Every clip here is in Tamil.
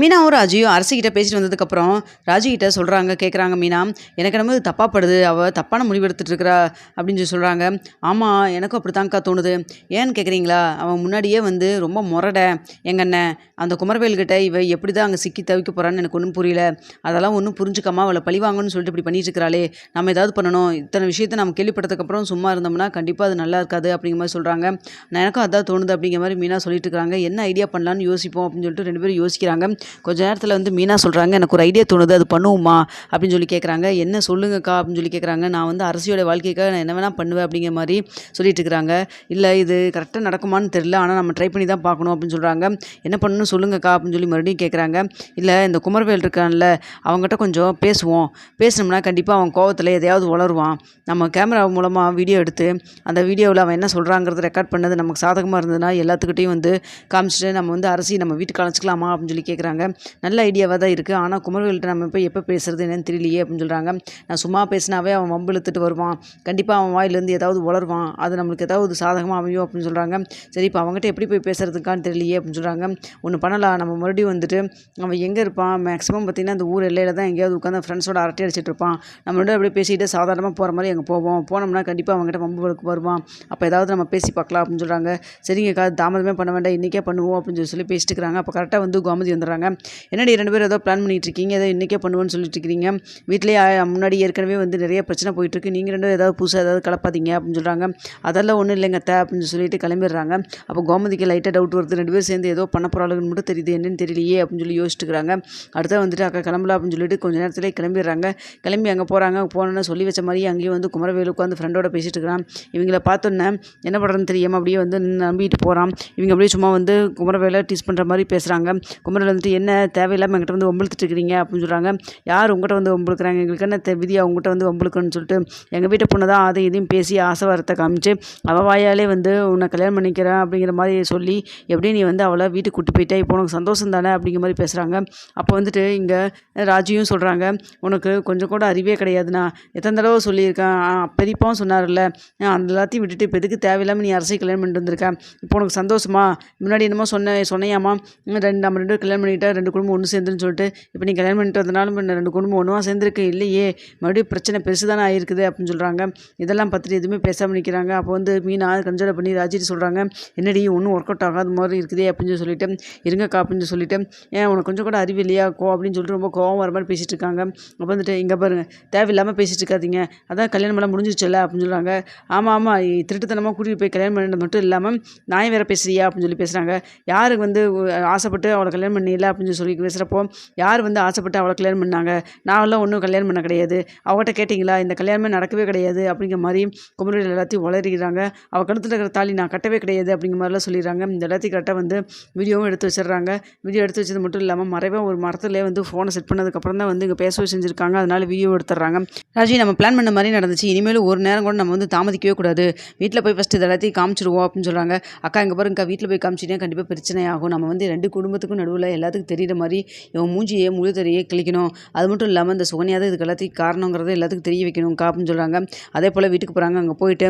மீனாவும் ராஜியும் அரசிக்கிட்ட பேசிட்டு வந்ததுக்கப்புறம் ராஜிக்கிட்ட சொல்கிறாங்க கேட்குறாங்க மீனா எனக்கு என்னமோ இது தப்பாக படுது அவள் தப்பான முடிவு இருக்கிறா அப்படின்னு சொல்லி சொல்கிறாங்க ஆமாம் எனக்கும் அப்படி தாங்க்கா தோணுது. ஏன்னு கேட்குறீங்களா அவன் முன்னாடியே வந்து ரொம்ப முரட. எங்க அண்ணன் அந்த குமரவேல்கிட்ட இவ எப்படி தான் அங்கே சிக்கி தவிக்க போகிறான்னு எனக்கு ஒன்றும் புரியல. அதெல்லாம் ஒன்றும் புரிஞ்சுக்காம அவளை பழி வாங்கணும்னு சொல்லிட்டு இப்படி பண்ணிட்டு இருக்கிறாளே. நம்ம ஏதாவது பண்ணணும். இத்தனை விஷயத்த நம்ம கேள்விப்பட்டதுக்கப்புறம் சும்மா இருந்தோம்னா கண்டிப்பாக அது நல்லா இருக்காது அப்படிங்கிற மாதிரி சொல்கிறாங்க நான் எனக்கும் அதான் தோணுது அப்படிங்கிற மாதிரி மீனா சொல்லிட்டு இருக்கிறாங்க. என்ன ஐடியா பண்ணலான்னு யோசிப்போம் அப்படின்னு சொல்லிட்டு ரெண்டு பேரும் யோசிக்கிறாங்க. கொஞ்ச நேரத்தில் வந்து மீனா சொல்கிறாங்க எனக்கு ஒரு ஐடியா தோணுது அது பண்ணுவோமா? அப்படின்னு சொல்லி கேட்குறாங்க என்ன சொல்லுங்கக்கா? அப்படின்னு சொல்லி கேட்குறாங்க நான் வந்து அரசியோட வாழ்க்கைக்காக நான் என்ன வேணால் பண்ணுவேன் அப்படிங்கிற மாதிரி சொல்லிட்டு இருக்கிறாங்க இல்லை இது கரெக்டாக நடக்குமான்னு தெரில ஆனால் நம்ம ட்ரை பண்ணி தான் பார்க்கணும் அப்படின்னு சொல்கிறாங்க என்ன பண்ணணும் சொல்லுங்கக்கா? அப்படின்னு சொல்லி மறுபடியும் கேட்குறாங்க இல்லை இந்த குமரவேல் இருக்கான்ல அவங்ககிட்ட கொஞ்சம் பேசுவோம். பேசினோம்னா கண்டிப்பாக அவன் கோவத்தில் எதையாவது வளருவான் நம்ம கேமரா மூலமாக வீடியோ எடுத்து அந்த வீடியோவில் அவன் என்ன சொல்கிறாங்கிறத ரெக்கார்ட் பண்ணது நமக்கு சாதகமாக இருந்ததுன்னா எல்லாத்துக்கிட்டையும் வந்து காமிச்சிட்டு நம்ம வந்து அரசி நம்ம வீட்டுக்கு அழைச்சிக்கலாமா? அப்படின்னு சொல்லி கேட்குறாங்க நல்ல ஐடியாவாக தான் இருக்குது ஆனால் குமரவேல்கிட்ட நம்ம போய் எப்போ பேசுகிறது என்னன்னு தெரியலையே அப்படின்னு சொல்கிறாங்க நான் சும்மா பேசினாவே அவன் வம்பு இழுத்துட்டு வருவான். கண்டிப்பாக அவன் வாயிலேருந்து ஏதாவது உளருவான். அது நம்மளுக்கு ஏதாவது சாதகமாக அமையும் அப்படின்னு சொல்கிறாங்க சரி இப்போ அவங்ககிட்ட எப்படி போய் பேசுகிறதுக்கான்னு தெரியலையே அப்படின்னு சொல்கிறாங்க ஒன்று பண்ணலாம். நம்ம மறுபடியும் வந்துட்டு அவன் எங்கே இருப்பான்? மேக்ஸிமம் பார்த்திங்கன்னா அந்த ஊர் எல்லையில் தான் எங்கேயாவது உட்காந்து ஃப்ரெண்ட்ஸோட அரட்டை அடிச்சிட்டு இருப்பான். நம்மளோட அப்படியே பேசிட்டு சாதாரணமாக போகிற மாதிரி அங்கே போவோம். போனோம்னா கண்டிப்பாக அவங்ககிட்ட வம்புகளுக்கு வருவான். அப்போ ஏதாவது நம்ம பேசி பார்க்கலாம் அப்படின்னு சொல்கிறாங்க சரிங்க தாமதமே பண்ண வேண்டாம். இன்றைக்கே பண்ணுவோம் அப்படின்னு சொல்லி சொல்லி பேசிட்டு இருக்கிறாங்க. அப்போ கரெக்டாக வந்து கோமதி வந்துடுறாங்க. என்னடி ரெண்டு பேரும் ஏதோ பிளான் பண்ணிகிட்டு இருக்கீங்க ஏதோ இன்றைக்கே பண்ணுவோன்னு சொல்லிட்டு இருக்கிறீங்க வீட்டிலேயே முன்னாடி ஏற்கனவே வந்து நிறைய பிரச்சனை போயிட்டுருக்கு. நீங்கள் ரெண்டும் ஏதாவது புதுசாக ஏதாவது கலப்பாதீங்க அப்படின்னு சொல்கிறாங்க அதெல்லாம் ஒன்றும் இல்லைங்க அத்தை அப்படின்னு சொல்லிட்டு கிளம்பிடுறாங்க. அப்போ கோமதிக்கு லைட்டாக டவுட் வருது. ரெண்டு பேரும் சேர்ந்து ஏதோ பண்ண போகிறாளுன்னு மட்டும் தெரியுது. என்னன்னு தெரியலையே அப்படின்னு சொல்லி யோசிச்சுட்டு இருக்கிறாங்க அடுத்த வந்துட்டு அக்கா கிளம்பலாம் அப்படின்னு சொல்லிட்டு கொஞ்ச நேரத்திலே கிளம்பிடுறாங்க. கிளம்பி அங்கே போகிறாங்க போனோன்னு சொல்லி வச்ச மாதிரி அங்கேயும் வந்து குமரவேலு உட்காந்து ஃப்ரெண்டோட பேசிட்டு இருக்கிறான் இவங்கள பார்த்தோன்னே என்ன பண்ணுறதுன்னு தெரியாமல் அப்படியே வந்து நம்பிட்டு போகிறான் இவங்க அப்படியே சும்மா வந்து குமரவேலை டீஸ் பண்ணுற மாதிரி பேசுகிறாங்க குமரவேல் வந்துட்டு என்ன தேவையில்லாமல் எங்கிட்ட வந்து ஒம்பளுத்துட்டு இருக்கிறீங்க அப்படின்னு சொல்கிறாங்க யார் உங்கள்கிட்ட வந்து ஒம்பளுக்குறாங்க எங்களுக்கு என்ன தெ விதியா உங்கள்கிட்ட வந்து ஒம்பளுக்குன்னு சொல்லிட்டு எங்கள் வீட்டை பொண்ணு தான் அதை இதையும் பேசி ஆசை வரத்தை காமிச்சு அவள் வாயாலே வந்து உன்னை கல்யாணம் பண்ணிக்கிறேன் அப்படிங்கிற மாதிரி சொல்லி எப்படி நீ வந்து அவளை வீட்டுக்கு கூட்டி போயிட்டே இப்போ உனக்கு சந்தோஷம் தானே? அப்படிங்கிற மாதிரி பேசுகிறாங்க அப்போ வந்துட்டு இங்கே ராஜியும் சொல்கிறாங்க உனக்கு கொஞ்சம் கூட அறிவே கிடையாதுண்ணா. எத்தனை தடவை சொல்லியிருக்கேன்? ஆ, பெரியப்பாவும் சொன்னார்ல அந்த எல்லாத்தையும் விட்டுட்டு இப்போ எதுக்கு தேவையில்லாமல் நீ அரசை கல்யாணம் பண்ணிட்டு வந்திருக்க? இப்போ உனக்கு சந்தோஷமா? முன்னாடி என்னமோ சொன்ன சொன்னையாமா? ரெண்டு நம்ம ரெண்டு கல்யாணம் பண்ணிட்டு ரெண்டு குடும்பம் ஒன்று சேர்ந்துன்னு சொல்லிட்டு இப்போ நீ கல்யாணம் பண்ணிட்டு வந்தனாலும் இப்ப ரெண்டு குடும்பம் ஒன்றுவா சேர்ந்துருக்கு இல்லையே மறுபடியும் பிரச்சனை பெருசு தானே ஆயிருக்குது அப்படின்னு சொல்கிறாங்க இதெல்லாம் பார்த்துட்டு எதுவுமே பேசாமல் நிற்கிறாங்க அப்போ வந்து மீனா கன்சிடர் பண்ணி ராஜிட்டு சொல்கிறாங்க என்னடி ஒன்றும் ஒர்க் அவுட் ஆகாத மாதிரி இருக்குதே அப்படின்னு சொல்லி சொல்லிட்டு இருங்கக்கா அப்படின்னு சொல்லிட்டு ஏன் உனக்கு கொஞ்சம் கூட அறிவு இல்லையா கோ அப்படின்னு சொல்லிட்டு ரொம்ப கோவம் வர மாதிரி பேசிட்டு இருக்காங்க. அப்போ வந்துட்டு இங்கே பாருங்க தேவையில்லாமல் பேசிட்டு இருக்காதீங்க. அதான் கல்யாணம் எல்லாம் முடிஞ்சிச்சுல்ல அப்படின்னு சொல்கிறாங்க ஆமாம் ஆமாம் திருட்டுத்தனமாக கூட்டிகிட்டு போய் கல்யாணம் பண்ணது மட்டும் இல்லாமல் நான் வேற பேசுறியா அப்படின்னு சொல்லி பேசுகிறாங்க யாருக்கு வந்து ஆசைப்பட்டு அவளை கல்யாணம் அப்படின்னு சொல்லி பேசுகிறப்போ யார் வந்து ஆசைப்பட்டு அவளை கல்யாணம் பண்ணாங்க? நான்லாம் ஒன்றும் கல்யாணம் பண்ண கிடையாது. அவகிட்ட கேட்டிங்களா? இந்த கல்யாணமே நடக்கவே கிடையாது அப்படிங்கிற மாதிரி குமரிகள் எல்லாத்தையும் வளர்கிறாங்க அவள் கழுத்தில் இருக்கிற தாலி நான் கட்டவே கிடையாது அப்படிங்கிற மாதிரிலாம் சொல்லிடுறாங்க. இந்த எல்லாத்தையும் கரெக்டாக வந்து வீடியோவும் எடுத்து வச்சிடுறாங்க. வீடியோ எடுத்து வச்சது மட்டும் இல்லாமல் மறைவாக ஒரு மரத்துலேயே வந்து ஃபோனை செட் பண்ணதுக்கப்புறம் தான் வந்து இங்கே பேசவே செஞ்சுருக்காங்க. அதனால் வீடியோ எடுத்துடுறாங்க. ராஜி நம்ம பிளான் பண்ண மாதிரி நடந்துச்சு. இனிமேல் ஒரு நேரம் கூட நம்ம வந்து தாமதிக்கவே கூடாது. வீட்டில் போய் ஃபஸ்ட்டு இது எல்லாத்தையும் காமிச்சிருவோம் அப்படின்னு சொல்கிறாங்க அக்கா இங்கே பாருங்கக்கா வீட்டில் போய் காமிச்சிட்டே கண்டிப்பாக பிரச்சனை ஆகும் நம்ம வந்து ரெண்டு குடும்பத்துக்கும் நடுவில் எல்லாத்துக்கும் தெரியுற மாதிரி இவன் மூஞ்சியை முழு தெரிய கிளிக்கணும் அது மட்டும் இல்லாமல் இந்த சுகன்யா தான் இதுக்கு எல்லாத்தையும் காரணங்கிறத எல்லாத்துக்கும் தெரிய வைக்கணும்க்கா அப்படின்னு சொல்கிறாங்க அதே போல் வீட்டுக்கு போகிறாங்க அங்கே போயிட்டு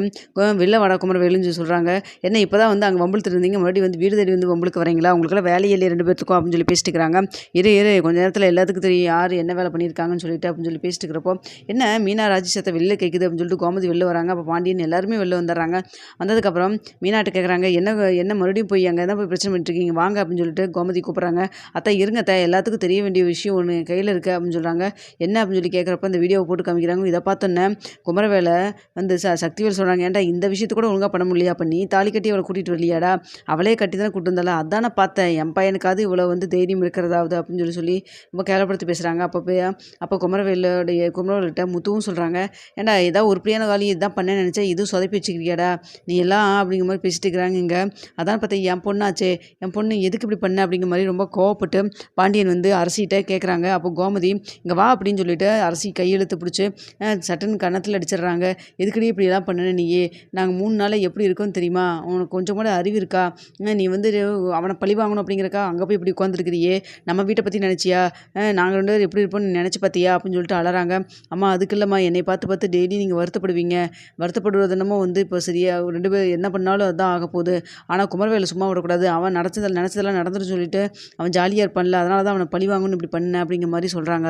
வெளில வடக்குமர வெளிஞ்சு சொல்கிறாங்க என்ன இப்போ தான் வந்து அங்கே வம்பிழுத்து இருந்தீங்க? மறுபடியும் வந்து வீடு தேடி வந்து வம்பளுக்கு வரீங்களா உங்களுக்கெல்லாம் வேலையே இல்லையே ரெண்டு பேர்த்துக்கும் அப்படின்னு சொல்லி பேசிட்டு இருக்கிறாங்க இரு இரு கொஞ்ச நேரத்தில் எல்லாத்துக்கும் தெரியும். யார் என்ன வேலை பண்ணியிருக்காங்கன்னு சொல்லிட்டு அப்படின்னு சொல்லி பேசிட்டு இருக்கிறப்போ என்ன மீனா ராஜி சத்தை வெளில கேட்குது அப்படின்னு சொல்லிட்டு கோமதி வெளில வராங்க. அப்போ பாண்டியன் எல்லாருமே வெளில வந்துடுறாங்க. வந்ததுக்கப்புறம் மீனாட்டு கேட்குறாங்க என்ன என்ன மறுபடியும் போய் அங்கே தான் போய் பிரச்சனை பண்ணிட்டு இருக்கீங்க? வாங்க அப்படின்னு சொல்லிட்டு கோமதி கூப்பிட்றாங்க. அத்தை இருங்க அத்தை. எல்லாத்துக்கும் தெரிய வேண்டிய விஷயம் ஒன்று கையில் இருக்குது அப்படின்னு சொல்கிறாங்க என்ன அப்படின்னு சொல்லி கேட்குறப்ப இந்த வீடியோவை போட்டு காமிக்கிறாங்க. இதை பார்த்தோன்னே குமரவேலை வந்து ச சக்திவேல் சொல்கிறாங்க ஏன்டா இந்த விஷயத்தை கூட ஒழுங்காக பண்ண முடியலையா? அப்போ நீ தாலி கட்டி அவளை கூட்டிகிட்டு வரலையாடா? அவளே கட்டி தானே கூட்டு வந்தால அதானே பார்த்தேன். என் பையனுக்காவது இவ்வளோ வந்து தைரியம் இருக்கிறதாவது அப்படின்னு சொல்லி சொல்லி ரொம்ப கேவலப்படுத்தி பேசுகிறாங்க அப்போ போய் அப்போ குமரவேலுடைய குமரவேல்கிட்ட முத்துவும் சொல்கிறாங்க ஏன்டா ஏதாவது உருப்படியான காலி இதுதான் பண்ணேன்னு நினச்சேன் இதுவும் சொதப்பி வச்சுக்கிறியாடா? நீ எல்லாம் அப்படிங்கிற மாதிரி பேசிட்டு இருக்கிறாங்க இங்கே. அதான் பார்த்தா என் பொண்ணாச்சே. என் பொண்ணு எதுக்கு இப்படி பண்ண? அப்படிங்கிற மாதிரி ரொம்ப கோவப்பட்டு பாண்டியன் வந்து அரசிகிட்ட கேட்குறாங்க அப்போ கோமதி இங்கே வா அப்படின்னு சொல்லிட்டு அரசி கையெழுத்து பிடிச்சி சட்டன் கன்னத்தில் அடிச்சிடுறாங்க. எதுக்கடி இப்படிலாம் பண்ணன நீயே நாங்கள் மூணு நாளில் எப்படி இருக்கோன்னு தெரியுமா? உனக்கு கொஞ்சம் கூட அறிவு இருக்கா? நீ வந்து அவனை பழி வாங்கணும் அப்படிங்கிறக்கா? அங்கே போய் இப்படி உட்காந்துருக்கிறியே நம்ம வீட்டை பற்றி நினச்சியா? நாங்கள் ரெண்டு பேர் எப்படி இருப்போம்னு நினச்சி பார்த்தியா? அப்படின்னு சொல்லிட்டு அலறாங்க. அம்மா அதுக்கு இல்லைம்மா. என்னை பார்த்து பார்த்து டெய்லி நீங்கள் வருத்தப்படுவீங்க. வருத்தப்படுவது என்னமோ வந்து இப்போ சரியா ரெண்டு பேர் என்ன பண்ணாலும் அதான் ஆக போகுது ஆனால் குமரவேலை சும்மா விடக்கூடாது. அவன் நடச்சதில் நினச்சதெல்லாம் நடந்துட்டு சொல்லிட்டு அவன் ஜாலியாக சரியாக பண்ணல அதனால தான் அவனை பழி வாங்கணும்னு இப்படி பண்ண அப்படிங்கிற மாதிரி சொல்கிறாங்க